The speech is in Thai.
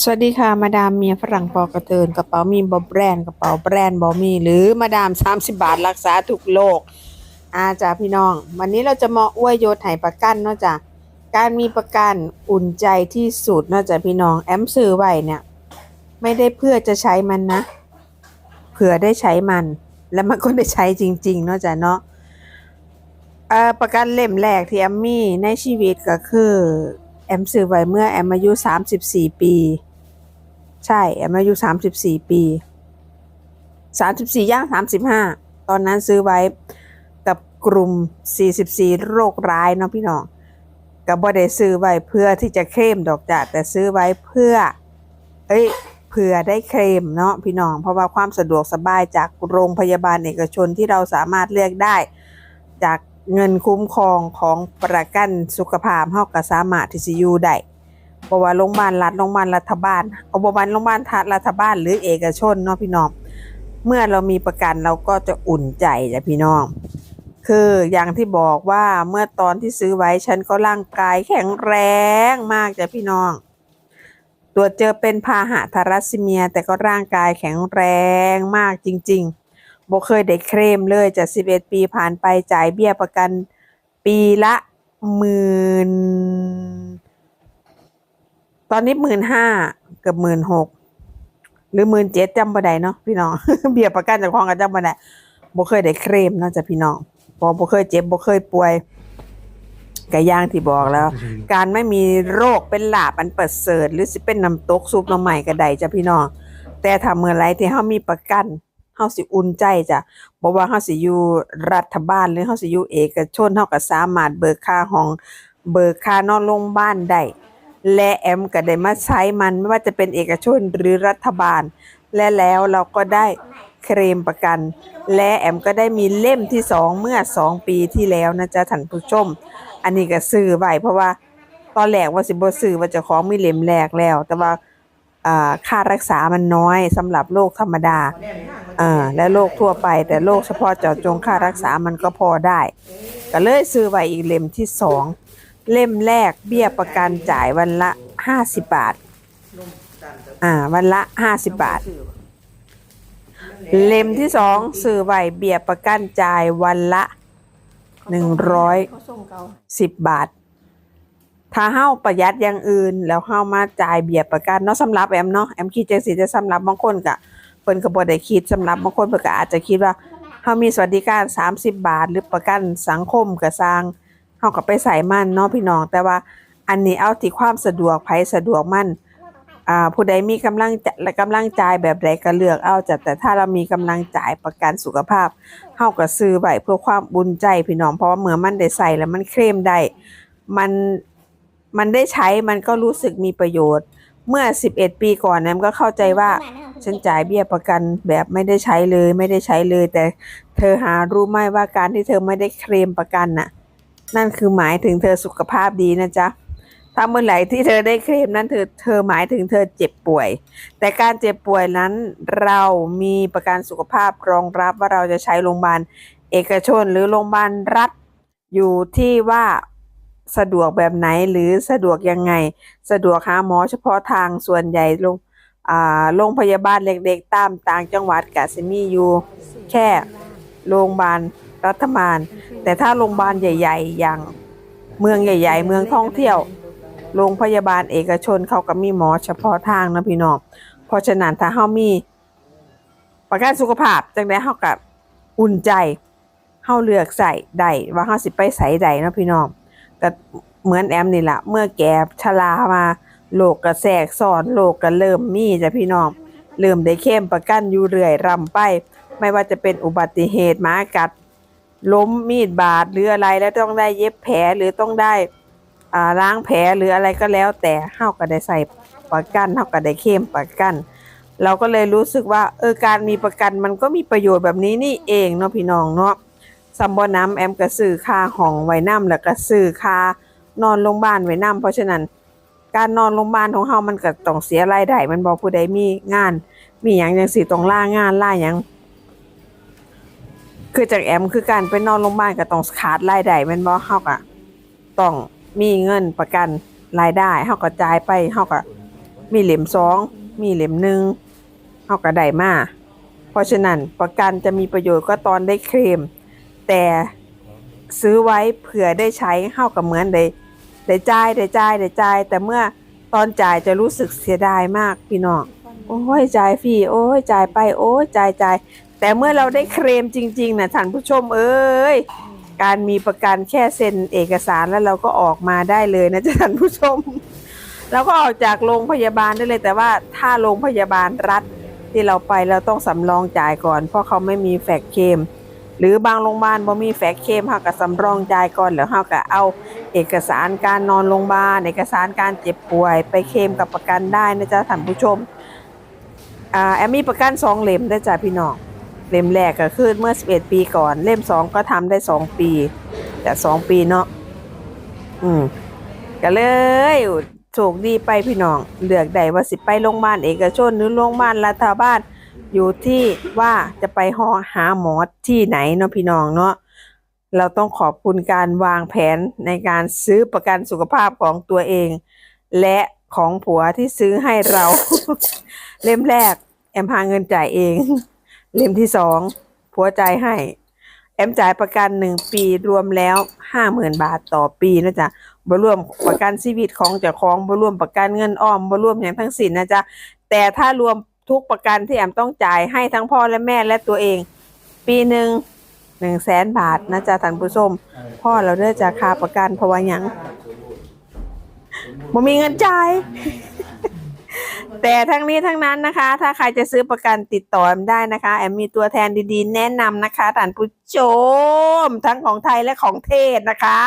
สวัสดีค่ะ มาดามเมียฝรั่งปอกระเทินกระเป๋ามีบอแบรนด์กระเป๋าแบรนด์บอมีหรือมาดาม 30 บาทรักษาทุกโรคอาจ้าพี่น้อง วันนี้เราจะมาอวยโยไถประกันเนาะจ้ะการมีประกันอุ่นใจที่สุดเนาะจ้ะพี่น้องแอมซื้อไว้เนี่ย ไม่ได้เพื่อจะใช้มันนะเผื่อได้ใช้มัน แล้วมันก็ได้ใช้จริง ๆ เนาะจ้ะเนาะประกันเล่มแรกที่แอมมี่ในชีวิตก็คือ อมซื้อไว้เมื่อแอมอายุ34ปี ใช่ แอมอายุ34ปี34ย่าง35ตอนนั้นซื้อไว้กับกลุ่ม44โรคร้ายเนาะพี่น้องก็บ่ได้ซื้อไว้เพื่อที่จะเคลมดอกจ้ะแต่ซื้อไว้เพื่อเอ้ยเผื่อได้เคลมเนาะพี่น้อง เพราะว่าความสะดวกสบายจากโรงพยาบาลเอกชนที่เราสามารถเลือกได้ จาก เงินคุ้มครองของประกันสุขภาพเฮาก็สามารถที่สิอยู่ได้บ่ว่าโรงพยาบาลรัฐโรงพยาบาลรัฐบาลเอาบ่ว่าโรงพยาบาลรัฐบาลหรือเอกชนเนาะพี่น้อง เมื่อเรามีประกันเราก็จะอุ่นใจจ้ะพี่น้อง คืออย่างที่บอกว่าเมื่อตอนที่ซื้อไว้ฉันก็ร่างกายแข็งแรงมากจ้ะพี่น้องตรวจเจอเป็นพาหะทารัสซีเมีย แต่ก็ร่างกายแข็งแรงมากจริง ๆ บ่เคยได้เคลมเลยจาก11ปีผ่านไปจ่ายเบี้ยประกันปีละหมื่นตอนนี้หมื่นห้าเกือบหมื่นหกหรือหมื่นเจ็ดจำบ่ได้เนาะพี่น้องเบี้ยประกันจากของก็จำบ่ได้บ่เคยได้เคลมเนาะจ้ะพี่น้องเพอบ่เคยเจ็บบ่เคยป่วยก็อย่างที่บอกแล้ว การไม่มีโรคเป็นลาบอันประเสริฐหรือสิเป็นน้ำตกซุปน้ำใหม่ก็ได้จ้ะพี่น้องแต่ถ้าเมื่อไรที่เฮามีประกัน เฮาสิอุ่นใจจ้ะบ่ว่าเฮาสิอยู่รัฐบาลหรือเฮาสิอยู่เอกชนเฮาก็สามารถเบิกค่าห้อง เบิกค่านอนโรงพยาบาลได้และแอมก็ได้มาใช้มันไม่ว่าจะเป็นเอกชนหรือรัฐบาล และแล้วเราก็ได้เคลมประกัน และแอมก็ได้มีเล่มที่สองเมื่อสองปีที่แล้วนะจ๊ะท่านผู้ชม อันนี้ก็ซื้อไว้เพราะว่าตอนแรกว่าสิบ่ซื้อว่าจะของมีเล่มแรกแล้ว แต่ว่า ค่ารักษามันน้อยสำหรับโรคธรรมดาอ่าและโรคทั่วไป แต่โรคเฉพาะเจาะจงค่ารักษามันก็พอได้ ก็เลยซื้อไว้อีกเล่มที่สองเล่มแรกเบี้ยประกันจ่ายวันละ50บาท อ่า วันละ50บาท เล่มที่สองซื้อไว้เบี้ยประกันจ่ายวันละ110บาท ถ้าเฮาประหยัดอย่างอื่น แล้วเฮามาจ่ายเบี้ยประกันเนาะสำหรับแอมเนาะแอมคิดจังซี่แต่สำหรับบางคนก็เพิ่นก็บ่ได้คิดสำหรับบางคนเพิ่นก็อาจจะคิดว่าเฮามีสวัสดิการ 30 บาท หรือประกันสังคมก็สร้างเฮาก็ไปใส่มันเนาะพี่น้อง แต่ว่าอันนี้เอาที่ความสะดวกไผสะดวกมันอ่าผู้ใดมีกำลังและกำลังจ่ายแบบใดก็เลือกเอาจ้ะแต่ถ้าเรามีกำลังจ่ายประกันสุขภาพเฮาก็ซื้อไว้เพื่อความบุญใจพี่น้องเพราะว่าเมื่อมันได้ใส่แล้วมันเคลมได้มัน มันได้ใช้มันก็รู้สึกมีประโยชน์ เมื่อ 11 ปีก่อนนั้นก็เข้าใจว่า ฉันจ่ายเบี้ยประกันแบบไม่ได้ใช้เลย ไม่ได้ใช้เลย แต่เธอหารู้ไหมว่าการที่เธอไม่ได้เคลมประกันน่ะ นั่นคือหมายถึงเธอสุขภาพดีนะจ๊ะถ้าเมื่อไหร่ที่เธอได้เคลมนั้นเธอเธอหมายถึงเธอเจ็บป่วย แต่การเจ็บป่วยนั้นเรามีประกันสุขภาพรองรับว่าเราจะใช้โรงพยาบาลเอกชนหรือโรงพยาบาลรัฐอยู่ที่ว่า สะดวกแบบไหนหรือสะดวกยังไง สะดวกหาหมอเฉพาะทางส่วนใหญ่โรงโรงพยาบาลเล็กๆ ตามต่างจังหวัดกะสิมีอยู่แค่โรงพยาบาลรัฐบาล แต่ถ้าโรงพยาบาลใหญ่ ๆ อย่างเมืองใหญ่ ๆ เมืองท่องเที่ยว โรงพยาบาลเอกชนเขาก็มีหมอเฉพาะทางนะพี่น้อง เพราะฉะนั้นถ้าเฮามี ประกันสุขภาพจังได๋เฮาก็อุ่นใจเฮาเลือกใส่ได้ว่าเฮาสิไปใส่ใดนะพี่น้อง ก็เหมือนแอมนี่แหละเมื่อแก่ชรามาโรคก็แทรกซ้อนโรคก็เริ่มมีจ้ะพี่น้องเริ่มได้เข้มประกันอยู่เรื่อยรำไป ไม่ว่าจะเป็นอุบัติเหตุหมากัด ล้มมีดบาดหรืออะไรแล้วต้องได้เย็บแผลหรือต้องได้ล้างแผลหรืออะไรก็แล้ว แต่เฮาก็ได้ใส่ประกันเฮาก็ได้เข้มประกัน เราก็เลยรู้สึกว่าเออการมีประกันมันก็มีประโยชน์แบบนี้นี่เองเนาะพี่น้องเนาะ ซัมบอน้ำแอมก็ซื้อค่าห้องไว้น้ำแล้วก็ซื้อค่านอนโรงพยาบาลไว้น้ำเพราะฉะนั้น การนอนโรงพยาบาลของเฮามันก็ต้องเสียรายได้มันบ่ผู้ใดมีงาน มีหยังจังซี่ต้องล่างานล่าหยังคือจากแอมคือการไปนอนโรงพยาบาลก็ต้องขาดรายได้ม่นบ่เฮาก็ต้องมีเงินประกันรายได้เฮาก็จ่ายไปเฮาก็มีเหลี่ยมสองมีเหลี่ยมหนึ่งเฮาก็ได้มาเพราะฉะนั้นประกันจะมีประโยชน์ก็ตอนได้เคลม แต่ซื้อไว้เผื่อได้ใช้เฮากับเหมือนได้ได้จ่ายได้จ่ายได้จ่ายแต่เมื่อตอนจ่ายจะรู้สึกเสียดายมากพี่น้องโอ้ยจ่ายฟรีโอ้ยจ่ายไปโอ้ยจ่ายจ่ายแต่เมื่อเราได้เคลมจริงๆนะท่านผู้ชมเอ้ยการมีประกันแค่เซ็นเอกสารแล้วเราก็ออกมาได้เลยนะจ๊ะท่านผู้ชมเราก็ออกจากโรงพยาบาลได้เลย แต่ว่าถ้าโรงพยาบาลรัฐที่เราไปเราต้องสำรองจ่ายก่อน เพราะเขาไม่มีแฟกเคม หรือบางโรงพยาบาลบ่มีแฟกเคมเฮาก็สำรองจ่ายก่อนแล้วเฮาก็เอาเอกสารการนอนโรงพยาบาลเอกสารการเจ็บป่วย ไปเคลมกับประกันได้นะจ๊ะท่านผู้ชมอ่าแอมมีประกันสองเล่มได้จ้ะพี่น้องเล่มแรกก็คือเมื่อ 11 ปีก่อน เล่มสองก็ทำได้2ปี แต่2ปีเนาะอืมก็เลยโชคดีไปพี่น้องเลือกได้ว่าสิไปโรงพยาบาลเอกชนหรือโรงพยาบาลรัฐบาล อยู่ที่ว่าจะไปหอหาหมอที่ไหนเนาะพี่น้องเนาะเราต้องขอบคุณการวางแผนในการซื้อประกันสุขภาพของตัวเอง และของผัวที่ซื้อให้เรา เล่มแรก แอมพาเงินจ่ายเอง เล่มที่สองผัวจ่ายให้ แอมจ่ายประกันหนึ่งปีรวมแล้วห้าหมื่นบาทต่อปีนะจ๊ะบ่รวมประกันชีวิตของเจ้าของบ่รวมประกันเงินอ้อมบ่รวมอย่างทั้งสิ้นนะจ๊ะแต่ถ้ารวม ทุกประกันที่แอมต้องจ่ายให้ทั้งพ่อและแม่และตัวเอง ปีหนึ่งหนึ่งแสนบาทนะจ๊ะท่านผู้ชมพ่อเราเด้อจากค่าประกันเพราะว่าหยังบ่มีเงินจ่ายแต่ทั้งนี้ทั้งนั้นนะคะ ถ้าใครจะซื้อประกันติดต่อแอมได้นะคะ แอมมีตัวแทนดีๆ แนะนำนะคะท่านผู้ชม ทั้งของไทยและของเทศนะคะ